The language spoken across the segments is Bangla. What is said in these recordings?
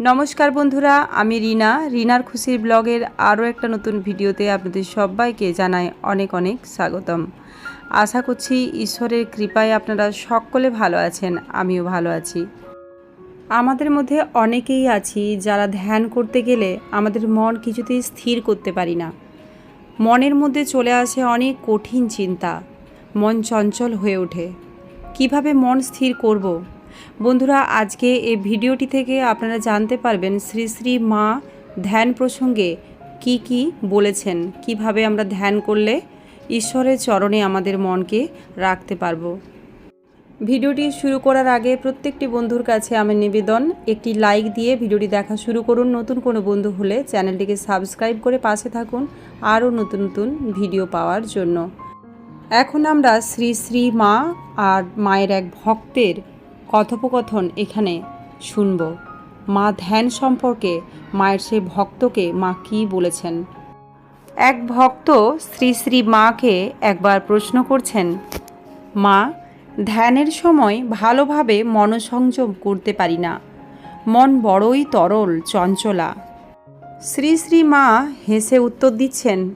নমস্কার বন্ধুরা, আমি রিনা। রিনার খুশির ব্লগের আরও একটা নতুন ভিডিওতে আপনাদের সবাইকে জানাই অনেক অনেক স্বাগতম। আশা করছি ঈশ্বরের কৃপায় আপনারা সকলে ভালো আছেন, আমিও ভালো আছি। আমাদের মধ্যে অনেকেই আছি যারা ধ্যান করতে গেলে আমাদের মন কিছুতেই স্থির করতে পারি না। মনের মধ্যে চলে আসে অনেক কঠিন চিন্তা। মন চঞ্চল হয়ে ওঠে। কীভাবে মন স্থির করব। বন্ধুরা, আজকে এই ভিডিওটি থেকে আপনারা জানতে পারবেন শ্রী শ্রী মা ধ্যান প্রসঙ্গে কি কি বলেছেন, কীভাবে আমরা ধ্যান করলে ঈশ্বরের চরণে আমাদের মনকে রাখতে পারব। ভিডিওটি শুরু করার আগে প্রত্যেকটি বন্ধুর কাছে আমার নিবেদন, একটি লাইক দিয়ে ভিডিওটি দেখা শুরু করুন। নতুন কোনো বন্ধু হলে চ্যানেলটিকে সাবস্ক্রাইব করে পাশে থাকুন, আরও নতুন নতুন ভিডিও পাওয়ার জন্য। এখন আমরা শ্রী শ্রী মা আর মায়ের এক ভক্তের কথোপকথন এখানে শুনব। মা ধ্যান সম্পর্কে মায়ের সেই ভক্তকে মা কী বলেছেন? এক ভক্ত শ্রী শ্রী মাকে একবার প্রশ্ন করছেন, মা, ধ্যানের সময় ভালোভাবে মনসংযম করতে পারি না। মন বড়ই তরল, চঞ্চলা। শ্রী শ্রী মা হেসে উত্তর দিচ্ছেন,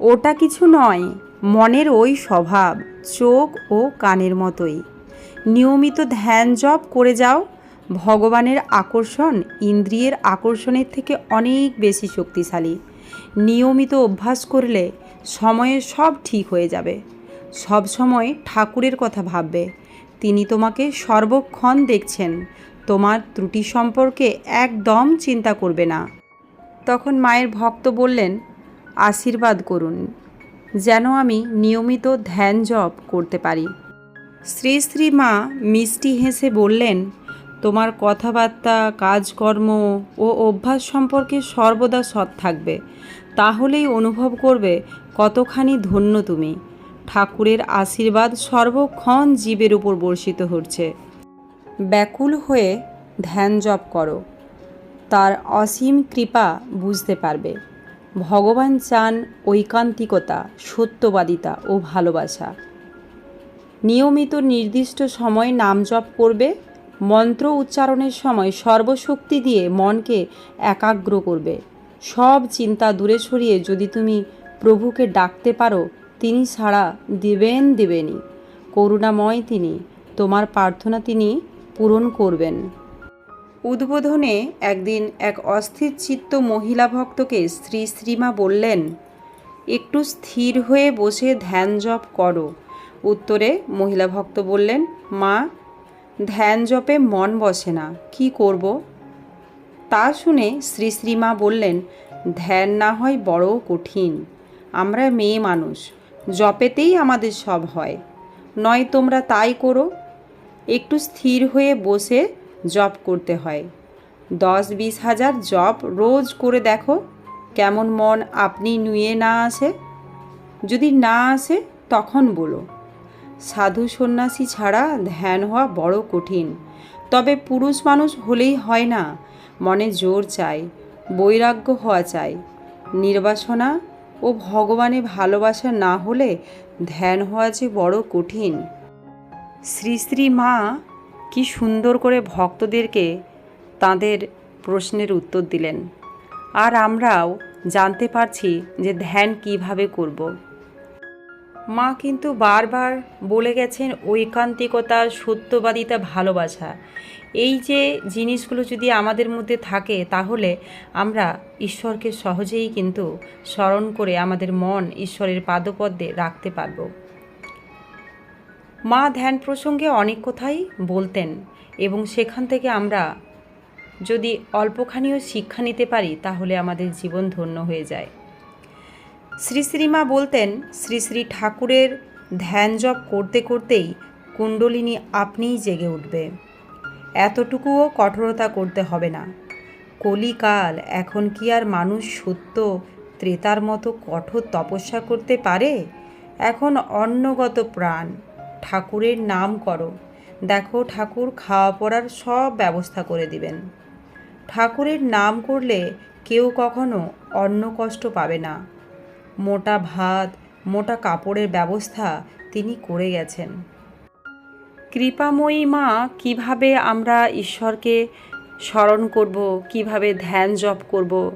ওটা কিছু নয়, মনের ওই স্বভাব, চোখ ও কানের মতোই। নিয়মিত ধ্যান জপ করে যাও। ভগবানের আকর্ষণ ইন্দ্রিয়ের আকর্ষণের থেকে অনেক বেশি শক্তিশালী। নিয়মিত অভ্যাস করলে সময়ে সব ঠিক হয়ে যাবে। সব সময় ঠাকুরের কথা ভাববে। তিনি তোমাকে সর্বক্ষণ দেখছেন। তোমার ত্রুটি সম্পর্কে একদম চিন্তা করবে না। তখন মায়ের ভক্ত বললেন, আশীর্বাদ করুন। যেন আমি নিয়মিত ধ্যান জপ করতে পারি। শ্রী শ্রী মা মিষ্টি হেসে বললেন, তোমার কথাবার্তা, কাজকর্ম ও অভ্যাস সম্পর্কে সর্বদা সৎ থাকবে। তাহলেই অনুভব করবে কতখানি ধন্য তুমি। ঠাকুরের আশীর্বাদ সর্বক্ষণ জীবের উপর বর্ষিত হচ্ছে। ব্যাকুল হয়ে ধ্যান জপ করো। তার অসীম কৃপা বুঝতে পারবে। ভগবান চান ঐকান্তিকতা, সত্যবাদিতা ও ভালোবাসা। নিয়মিত নির্দিষ্ট সময় নাম জপ করবে, মন্ত্র উচ্চারণের সময় সর্বশক্তি দিয়ে মনকে একাগ্র করবে। সব চিন্তা দূরে সরিয়ে যদি তুমি প্রভুকে ডাকতে পারো, তিনি ছাড়া দিবেন দেবেনি করুণাময় তিনি, তোমার প্রার্থনা তিনি পূরণ করবেন। উদ্বোধনে একদিন এক অস্থির চিত্ত মহিলা ভক্তকে শ্রী শ্রীমা বললেন, একটু স্থির হয়ে বসে ধ্যান জপ করো। উত্তরে মহিলা ভক্ত বললেন, মা, ধ্যান জপে মন বসে না, কি করব? তা শুনে শ্রী শ্রীমা বললেন, ধ্যান না হয় বড় কঠিন, আমরা মেয়ে মানুষ, জপেতেই আমাদের সব হয়, নয় তোমরা তাই করো, একটু স্থির হয়ে বসে জপ করতে হয়, দশ বিশ হাজার জপ রোজ করে দেখো, কেমন মন আপনি নুয়ে না আসে যদি না আসে তখন বলো। সাধু সন্ন্যাসী ছাড়া ধ্যান হওয়া বড় কঠিন। তবে পুরুষ মানুষ হলেই হয় না, মনে জোর চাই, বৈরাগ্য হওয়া চাই। নির্বাসনা ও ভগবানে ভালোবাসা না হলে ধ্যান হওয়া যে বড় কঠিন। শ্রী শ্রী মা, কি সুন্দর করে ভক্তদেরকে তাদের প্রশ্নের উত্তর দিলেন। আর আমরাও জানতে পারছি যে ধ্যান কীভাবে করব। মা কিন্তু বারবার বলে গেছেন ঐকান্তিকতা, সত্যবাদিতা, ভালোবাসা। এই যে জিনিসগুলো যদি আমাদের মধ্যে থাকে, তাহলে আমরা ঈশ্বরকে সহজেই কিন্তু স্মরণ করে আমাদের মন ঈশ্বরের পাদপদ্মে রাখতে পারব। মা ধ্যান প্রসঙ্গে অনেক কথাই বলতেন এবং সেখান থেকে আমরা যদি অল্পখানিও শিক্ষা নিতে পারি, তাহলে আমাদের জীবন ধন্য হয়ে যায়। শ্রী শ্রীমা বলতেন, শ্রী শ্রী ঠাকুরের ধ্যান জপ করতে করতেই কুণ্ডলিনী আপনিই জেগে উঠবে। এতটুকুও কঠোরতা করতে হবে না। কলিকাল, এখন কি আর মানুষ সত্য ত্রেতার মতো কঠোর তপস্যা করতে পারে? এখন অন্নগত প্রাণ, ঠাকুরের নাম করো। দেখো ঠাকুর খাওয়া পড়ার সব ব্যবস্থা করে দিবেন। ঠাকুরের নাম করলে কেউ কখনো অন্ন কষ্ট পাবে না। মোটা ভাত, মোটা কাপড়ের ব্যবস্থা তিনি করে গেছেন। কৃপাময়ী মা, কীভাবে আমরা ঈশ্বরকে স্মরণ করব, কীভাবে ধ্যান জপ করব,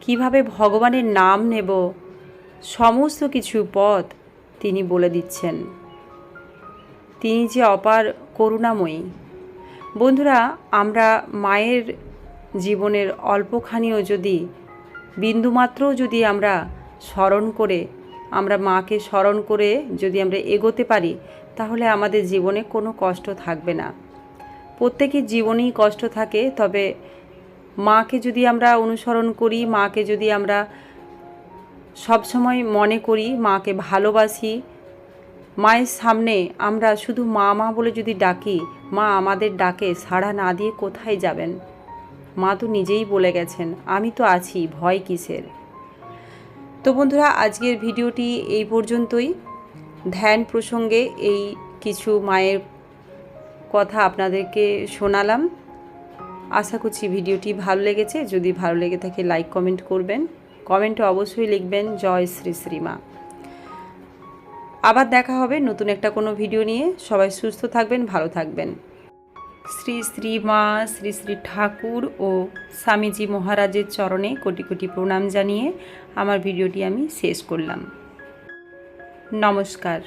কীভাবে ভগবানের নাম নেব, সমস্ত কিছু পথ তিনি বলে দিচ্ছেন। তিনি যে অপার করুণাময়ী। বন্ধুরা, আমরা মায়ের জীবনের অল্পখানিও যদি, বিন্দুমাত্রও যদি আমরা স্মরণ করে, আমরা মাকে স্মরণ করে যদি আমরা এগোতে পারি, তাহলে আমাদের জীবনে কোনো কষ্ট থাকবে না। প্রত্যেকের জীবনেই কষ্ট থাকে, তবে মাকে যদি আমরা অনুসরণ করি, মাকে যদি আমরা সবসময় মনে করি, মাকে ভালোবাসি, মায়ের সামনে আমরা শুধু মা মা বলে যদি ডাকি, মা আমাদের ডাকে, সাড়া না দিয়ে কোথায় যাবেন? মা তো নিজেই বলে গেছেন, আমি তো আছি, ভয় কিসের? তো বন্ধুরা, আজকের ভিডিওটি এই পর্যন্তই। ধ্যান প্রসঙ্গে এই কিছু মায়ের কথা আপনাদেরকে শোনালাম। আশা করছি ভিডিওটি ভালো লেগেছে। যদি ভালো লেগে থাকে, লাইক, কমেন্ট করবেন। কমেন্টে অবশ্যই লিখবেন, জয় শ্রী শ্রীমা। আবার দেখা হবে নতুন একটা কোনো ভিডিও নিয়ে। সবাই সুস্থ থাকবেন, ভালো থাকবেন। শ্রী শ্রী মা, শ্রী শ্রী ঠাকুর ও স্বামীজি মহারাজের চরণে কোটি কোটি প্রণাম জানিয়ে আমার ভিডিওটি আমি শেষ করলাম। নমস্কার।